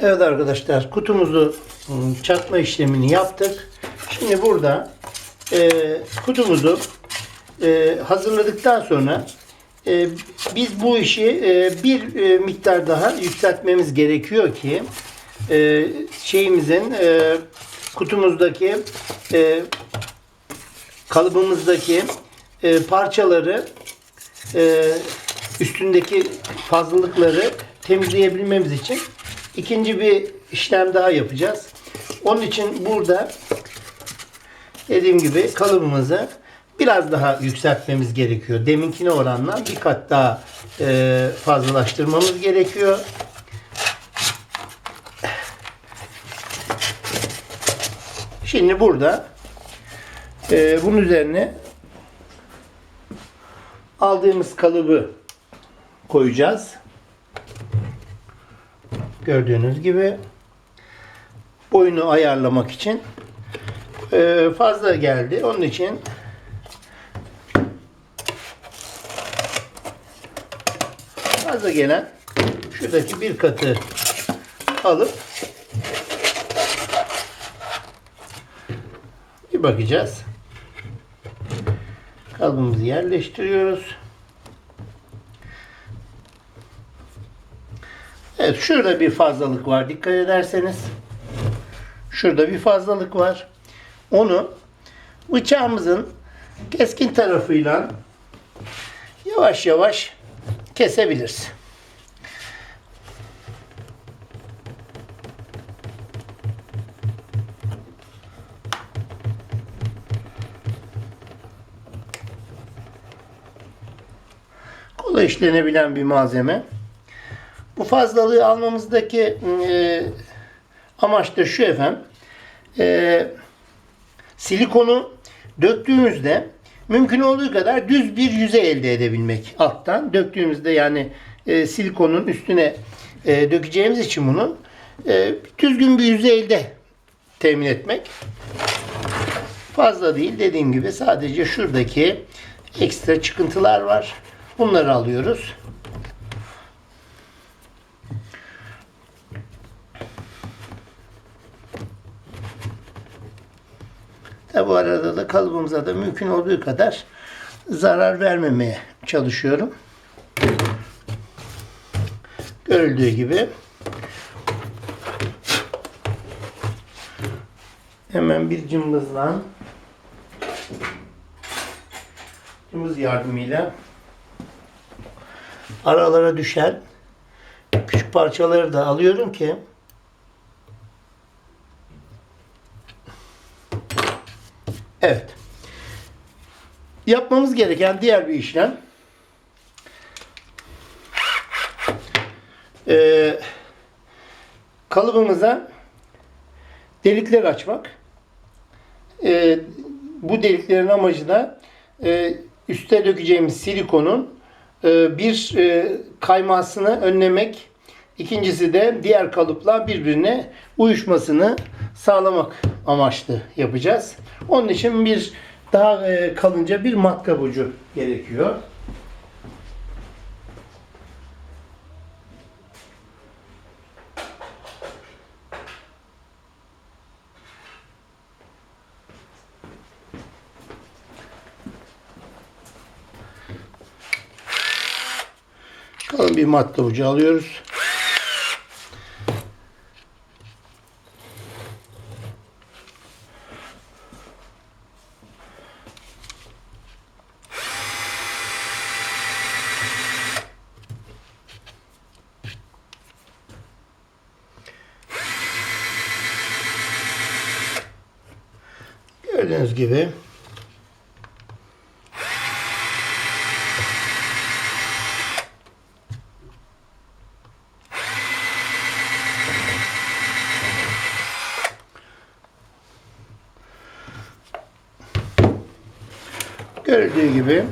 Evet arkadaşlar kutumuzu ım, çakma işlemini yaptık. Şimdi burada e, kutumuzu e, hazırladıktan sonra e, biz bu işi e, bir e, miktar daha yükseltmemiz gerekiyor ki e, şeyimizin e, kutumuzdaki e, kalıbımızdaki e, parçaları e, üstündeki fazlalıkları temizleyebilmemiz için ikinci bir işlem daha yapacağız. Onun için burada dediğim gibi kalıbımızı biraz daha yükseltmemiz gerekiyor. Deminkine oranla bir kat daha e, fazlalaştırmamız gerekiyor. Şimdi burada e, bunun üzerine aldığımız kalıbı koyacağız. Gördüğünüz gibi boyunu ayarlamak için e, fazla geldi. Onun için fazla gelen şuradaki bir katı alıp bir bakacağız. Kalıbımızı yerleştiriyoruz. Evet şurada bir fazlalık var dikkat ederseniz. Şurada bir fazlalık var. Onu bıçağımızın keskin tarafıyla yavaş yavaş kesebiliriz. kolay işlenebilen bir malzeme. Bu fazlalığı almamızdaki e, amaç da şu efendim. E, silikonu döktüğümüzde mümkün olduğu kadar düz bir yüzey elde edebilmek alttan. Döktüğümüzde yani e, silikonun üstüne e, dökeceğimiz için bunu e, düzgün bir yüzeyde temin etmek. Fazla değil dediğim gibi sadece şuradaki ekstra çıkıntılar var. Bunları alıyoruz. Tabi bu arada da kalıbımıza da mümkün olduğu kadar zarar vermemeye çalışıyorum. Görüldüğü gibi hemen bir cımbızla cımbız yardımıyla aralara düşen küçük parçaları da alıyorum ki Evet. Yapmamız gereken diğer bir işlem ee, kalıbımıza delikler açmak. Ee, bu deliklerin amacı da e, üste dökeceğimiz silikonun e, bir e, kaymasını önlemek. İkincisi de diğer kalıpla birbirine uyuşmasını sağlamak amaçlı yapacağız. Onun için bir daha e, kalınca bir matkap ucu gerekiyor. Kalın bir matkap ucu alıyoruz. Gördüğünüz gibi Görüldüğü gibi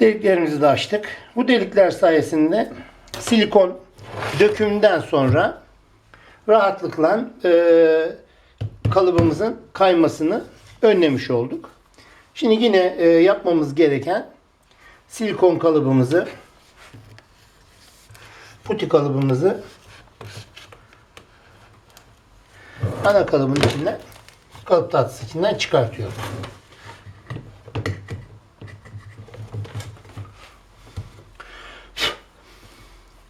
deliklerimizi de açtık. Bu delikler sayesinde silikon dökümünden sonra rahatlıkla e, kalıbımızın kaymasını önlemiş olduk. Şimdi yine e, yapmamız gereken silikon kalıbımızı puti kalıbımızı ana kalıbın içinden kalıp tatlısı içinden çıkartıyorum.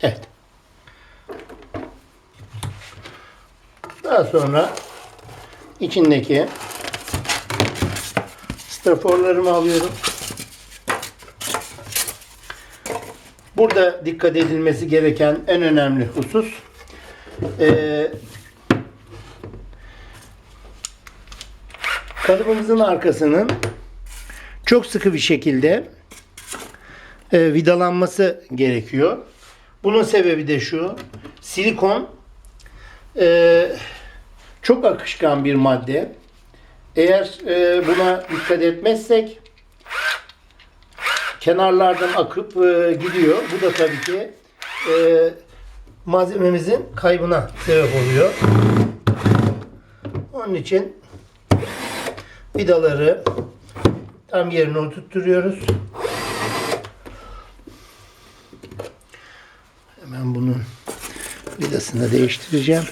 Evet. Daha sonra içindeki straforlarımı alıyorum. Burada dikkat edilmesi gereken en önemli husus eee kalıbımızın arkasının çok sıkı bir şekilde e, vidalanması gerekiyor. Bunun sebebi de şu. Silikon e, çok akışkan bir madde. Eğer e, buna dikkat etmezsek kenarlardan akıp e, gidiyor. Bu da tabii ki e, malzememizin kaybına sebep oluyor. Onun için vidaları tam yerine oturtturuyoruz. Hemen bunun vidasını değiştireceğim.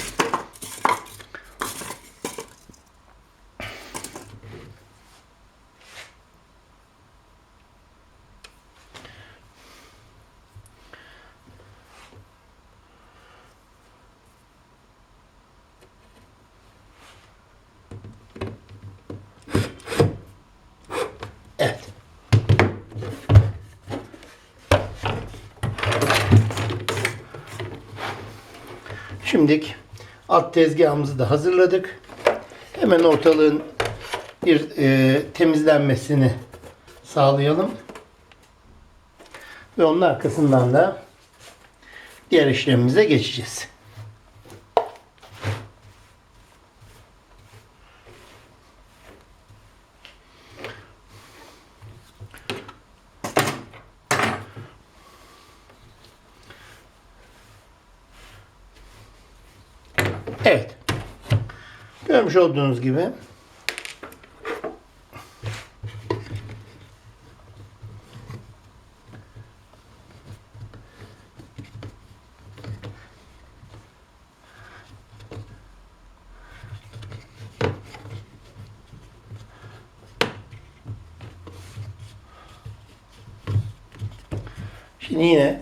Evet. Şimdilik alt tezgahımızı da hazırladık. Hemen ortalığın bir e, temizlenmesini sağlayalım. Ve onun arkasından da diğer işlemimize geçeceğiz. Evet. Görmüş olduğunuz gibi Şimdi yine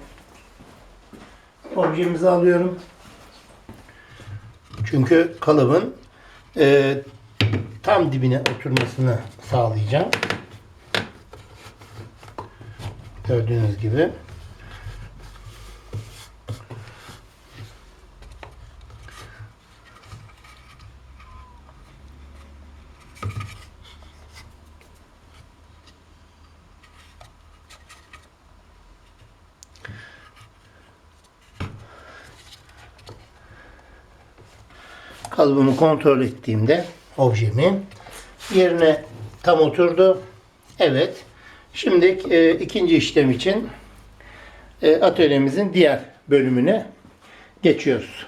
objemizi alıyorum. Çünkü kalıbın e, tam dibine oturmasını sağlayacağım. Gördüğünüz gibi. Kalıbımı kontrol ettiğimde objemi yerine tam oturdu. Evet. Şimdi e, ikinci işlem için e, atölyemizin diğer bölümüne geçiyoruz.